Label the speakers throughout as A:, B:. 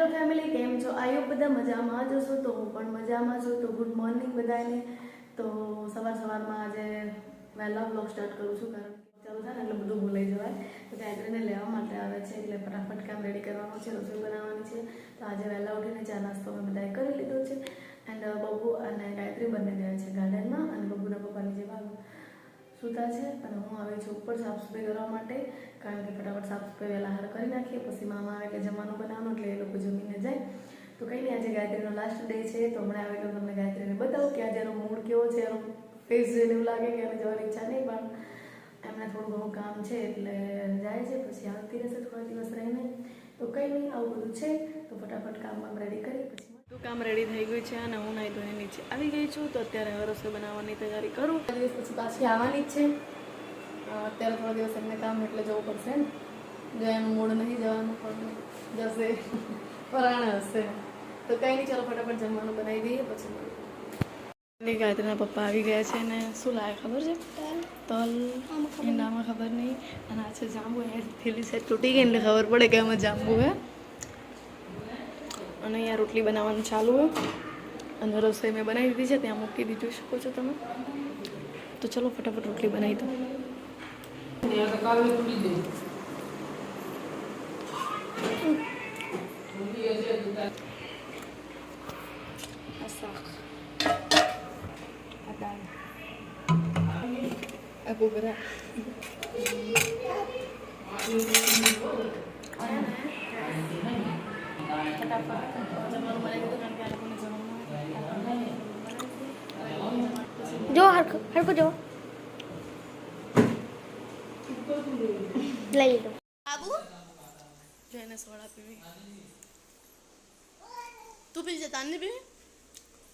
A: Hello family કેમ છો? આયો બધા મજામાં જ હશો. તો હું પણ મજામાં છું. તો ગુડ મોર્નિંગ બધાને. તો સવાર સવારમાં આજે વહેલા બ્લોગ સ્ટાર્ટ કરું છું. કારણ ચાલુ થાય ને એટલે બધું ભૂલાઈ જવાય. તો ગાયત્રીને લેવા માટે આવે છે. એટલે ફટાફટ કામ રેડી કરવાનું છે, રસોઈ બનાવવાની છે. તો આજે વહેલા ઉઠીને ચા નાસ્તો અમે બધાએ કરી લીધો છે. એન્ડ બબુ અને ગાયત્રી બંને ગયા છે ગાર્ડનમાં અને બબુના પપ્પાની જે ભાગ સૂતા છે અને હું હવે છું ઉપર સાફ સફાઈ કરવા માટે, કારણ કે ફટાફટ સાફ સફાઈ વહેલા હાર કરી નાખીએ, પછી મામા આવે એટલે જમવાનું બનાવવાનું એટલે એ લોકો જમીને જાય. તો કંઈ નહીં, આજે ગાયત્રીનો લાસ્ટ ડે છે, તો હમણાં આવે એટલે તમને ગાયત્રીને બતાવું કે આજે એનો મૂડ કેવો છે, એનો ફેસ જોઈને એવું લાગે કે એને જવાની ઈચ્છા નહીં, પણ એમને થોડું ઘણું કામ છે એટલે જાય છે, પછી આવતી રહેશે થોડા દિવસ રહીને. તો કંઈ નહીં, આવું બધું છે, તો ફટાફટ કામ બામ રેડી કરી, પછી તો કામ રેડી થઈ ગયું છે અને હું નાઈ ધોઈને નીચે આવી ગઈ છું. તો અત્યારે હવે રસોઈ બનાવવાની તૈયારી કરું. દિવસ પછી પાછી આવવાની જ છે. અત્યારે થોડા દિવસ એમને કામ એટલે જવું પડશે ને. જો એમ મૂડ નહીં જવાનું પણ જશે. પરાણે હશે. તો કંઈ નહીં ચાલો ફટાફટ જમવાનું બનાવી દઈએ પછી મળીએ. ગાયત્રીના પપ્પા આવી ગયા છે ને શું લાવે ખબર છે? તલ. ઈંડામાં ખબર નહીં. અને આ છે જાંબુ એ થેલી સાઈડ તૂટી ગઈ એટલે ખબર પડે કે આમાં જાંબુ હે. અને અહીંયા રોટલી બનાવવાનું ચાલુ હોય. અને રસોઈ મેં બનાવી દીધી છે, ત્યાં મૂકી દીધું શકો છો તમે. તો ચલો ફટાફટ રોટલી બનાવી દો આ શાક આ દાળ આ ઘૂઘરા
B: જો, હરખો હરખો જો લઈ લીધો.
A: બાબુ? જો એને સોડા પીવી. તું પી તાન નહીં પીવી?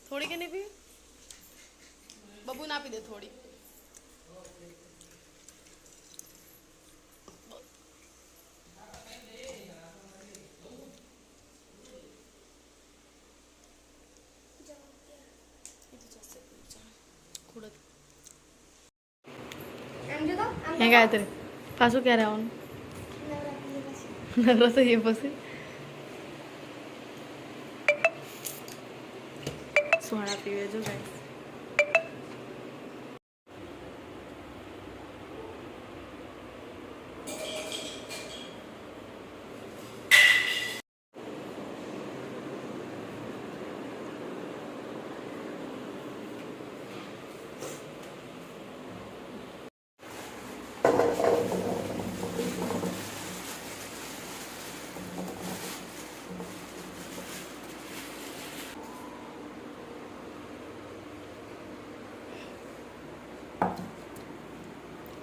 A: થોડી કે નહીં પીવી? બબુ ના પી દે થોડી. હે ગાયત્રી પાછું ક્યારે આવવાનું નવરાત્રી પછી સોડા પીવે જો ગાય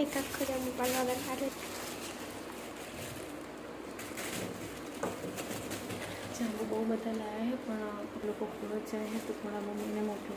B: જામુ પણ વગર ખાધું
A: જાંબુ બહુ બધા છે પણ લોકો ખૂબ જ જાય તો થોડા મમ્મીને મોકલો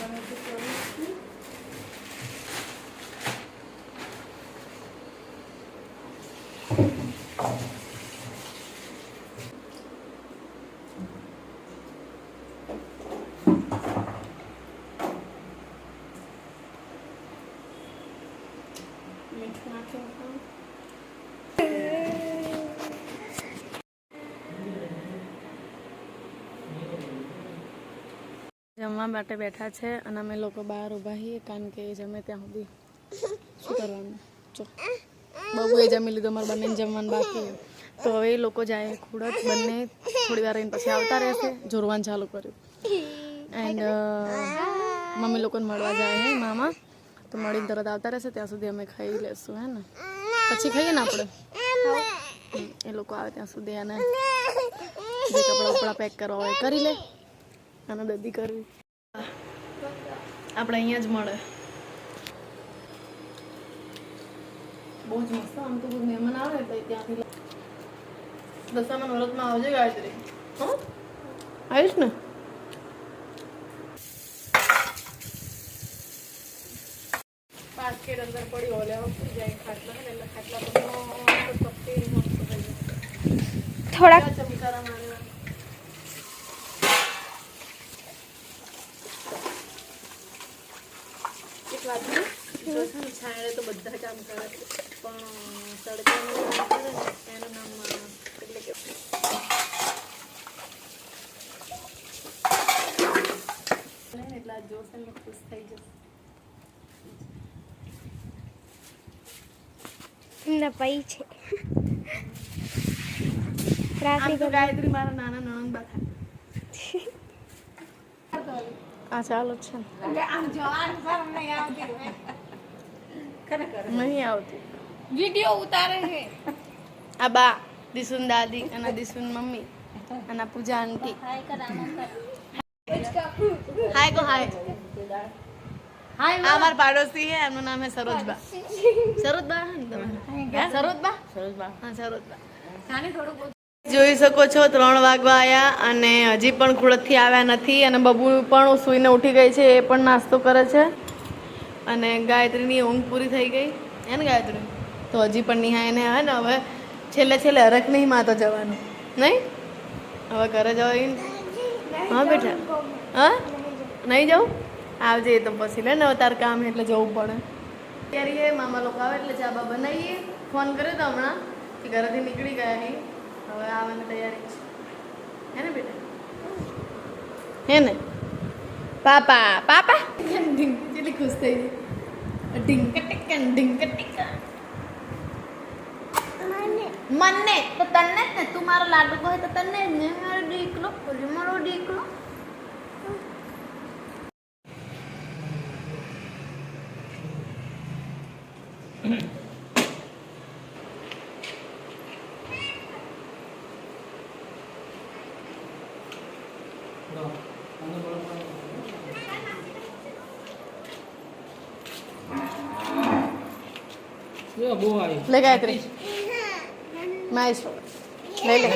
A: বানাতে চলেছি মিঠু মাখে જમવા માટે બેઠા છે અને અમે લોકો બહાર ઊભા છીએ કારણ કે એ જમે ત્યાં સુધી. શું કરવાનું? ચો. બબુ એ જમી લીધું, અમારે બંને જમવાનું બાકી તો હવે એ લોકો જાય ખૂડત બંને થોડી વાર રહીને પછી આવતા રહેશે. જોરવાનું ચાલુ કર્યું. એન્ડ મમ્મી લોકોને મળવા જાય હે મામા. તો મળીને તરત આવતા રહેશે, ત્યાં સુધી અમે ખાઈ લેશું, હે ને? પછી ખાઈએ ને આપણે? એ લોકો આવે ત્યાં સુધી અને જે કપડાં ઉપડા પેક કરવા હોય કરી લે. અને દદી કરવી. આપણે અહીંયા જ મળે. બહુ જ મસ્ત આમ તો કોઈ મહેમાન આવે તો ત્યાંથી દશામાં નવરતમાં આવજે ગાયત્રી. હા? આવીશ ને? બાસ્કેટ અંદર પડી ઓલે જાય ખાટલા એટલે ખાટલા
B: થોડાક
A: ક્યાં ચમકારા માર્યા એક વાત કહું? જો છે ને છાંયડે તો બધા કામ કરે છે. પણ તડકાનું કામ કરે ને એનું નામ એટલે કે એટલે જોશે ને ખુશ થઈ જશે.
B: છે. રાત્રિ
A: ગાયત્રી મારા નાના નણંદ બા થાય આ ચાલુ જ છે ને. નહીં આવતી
C: વિડિયો ઉતારે છે.
A: આ બા દિસુન દાદી અને દિસુન મમ્મી અને પૂજા આંટી. હાય કો હાય. હાય આ મારા પાડોશી છે એમનું નામ હે સરોજબા સરોજબા હે? હે? સરોજબા હા સરોજબા જોઈ શકો છો ત્રણ વાગવા આવ્યા અને હજી પણ ખુડતથી આવ્યા નથી અને બબુ પણ સૂઈને ઉઠી ગઈ છે એ પણ નાસ્તો કરે છે. અને ગાયત્રીની ઊંઘ પૂરી થઈ ગઈ. હે ને ગાયત્રી? તો હજી પણ નિહાય એને હે ને હવે છેલ્લે છેલ્લે અરખ નહીં માતો જવાનું. નહીં? હવે ઘરે જવાય હા બેટા. હા? નહીં જાઉં આવજે તો પછી લે ને તાર કામ એટલે જવું પડે. ત્યારે મામા લોકો આવે એટલે ચા બા બનાવીએ. ફોન કર્યો તો હમણાં કે ઘરેથી નીકળી ગયા નહીં હવે આવવાની તૈયારી છે. હે ને બેટા? હે ને? પાપા પાપા? ઢીંગ કેટલી ખુશ થઈ ગઈ ઢીંગ કટિકન ઢીંગ કટિકન મને તો તને જ ને તું મારો લાડુ કહે તો તને જ ને મારો દીકરો બોલ્યો મારો દીકરો
C: જો બહુ આવી
A: લે ગાયત્રી માઈસ લઈ લે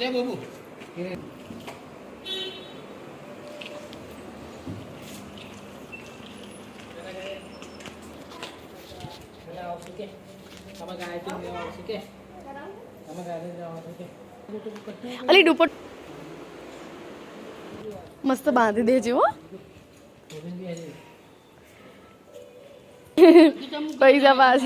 C: લે બાબુ
A: અલી દુપટ મસ્ત બાંધી દેજો હો પૈસા પાસ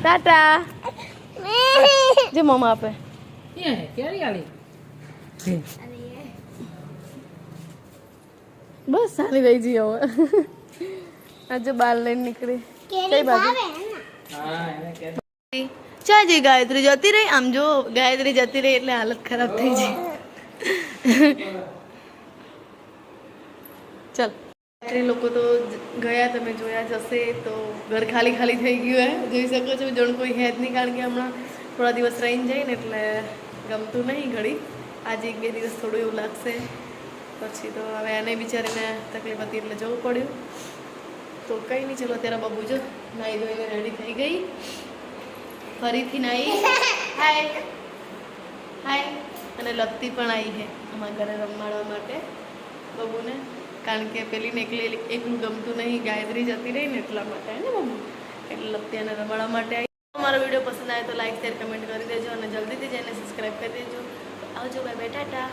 A: ટાટા. જે મમ્મા આપે. બસ સારી રહી જઈએ હવે. આજે બાર લઈને નીકળી. કઈ બાજુ
C: હા એને કે
A: ગાયત્રી જતી રહી. આમ જો ગાયત્રી જતી રહી એટલે હાલત ખરાબ થઈ જાય ચાલ. ગાયત્રી લોકો તો ગયા તમે જોયા જશે તો ઘર ખાલી ખાલી થઈ ગયું હે. જોઈ શકો છો જણ કોઈ હેત નહીં કારણ કે હમણાં થોડા દિવસ રહીને જાય ને એટલે ગમતું નહીં ઘડી. આજે એક બે દિવસ થોડું એવું લાગશે. પછી તો હવે એને બિચારીને તકલીફ હતી એટલે જવું પડ્યું. તો કંઈ નહીં ચલો અત્યારે બબુ જો નાહી ધોઈને રેડી થઈ ગઈ. ફરીથી નાહી હાય હાય અને લગતી પણ આવી છે અમારા ઘરે રમાડવા માટે બબુને. કારણ કે પેલીને એકલી એકલું ગમતું નહીં, ગાયત્રી જતી રહી ને એટલા માટે ને બબુ? એટલે લગતી રમાડવા માટે આવી અમારો વીડિયો પસંદ આવે તો લાઈક શેર કમેન્ટ કરી દેજો અને જલ્દીથી જઈને સબસ્ક્રાઈબ કરી દેજો. આવજો બાય બાય ટાટા.